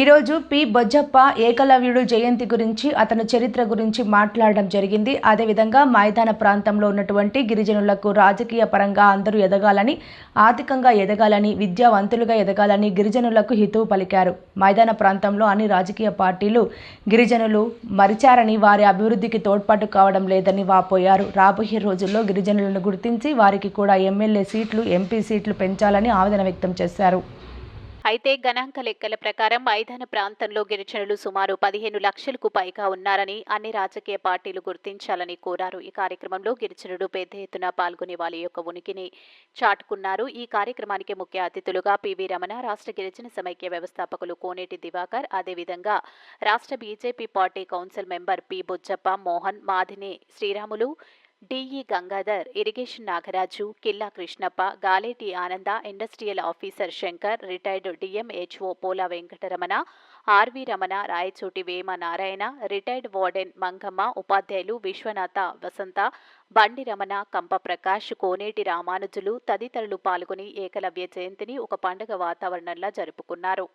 ఈరోజు పి. బొజ్జప్ప ఏకలవ్యుడు జయంతి గురించి అతని చరిత్ర గురించి మాట్లాడడం జరిగింది. అదేవిధంగా మైదాన ప్రాంతంలో ఉన్నటువంటి గిరిజనులకు రాజకీయ పరంగా అందరూ ఎదగాలని ఆర్థికంగా ఎదగాలని విద్యావంతులుగా ఎదగాలని గిరిజనులకు హితవు పలికారు. మైదాన ప్రాంతంలో అన్ని రాజకీయ పార్టీలు గిరిజనులు మరిచారని వారి అభివృద్ధికి తోడ్పాటు కావడం లేదని వాపోయారు. రాబోయే రోజుల్లో గిరిజనులను గుర్తించి వారికి కూడా ఎమ్మెల్యే సీట్లు ఎంపీ సీట్లు పెంచాలని ఆవేదన వ్యక్తం చేశారు. అయితే గణాంక లెక్కల ప్రకారం మైదాన ప్రాంతంలో గిరిజనులు సుమారు పదిహేను లక్షలకు పైగా ఉన్నారని అన్ని రాజకీయ పార్టీలు గుర్తించాలని కోరారు. ఈ కార్యక్రమంలో గిరిజనులు పెద్ద ఎత్తున పాల్గొనే వాళ్ళ యొక్క ఉనికిని చాటుకున్నారు. ఈ కార్యక్రమానికి ముఖ్య అతిథులుగా పివి రమణ రాష్ట్ర గిరిజన సమైక్య వ్యవస్థాపకులు కోనేటి దివాకర్ అదేవిధంగా రాష్ట్ర BJP party council member P. Bujjappa Mohan Madhini Sriramulu DE Gangadhar irrigation Nagaraju Killa Krishnappa Galeti Ananda industrial officer Shankar retired DMHO Pola Venkataramana RV Ramana Rayachoti Vema Narayana retired warden Mangamma ఉపాధ్యాయులు విశ్వనాథ వసంత బండి రమణ కంప ప్రకాష్ కోనేటి రామానుజులు తదితరులు పాల్గొని ఏకలవ్య జయంతిని ఒక పండుగ వాతావరణంలో జరుపుకున్నారు.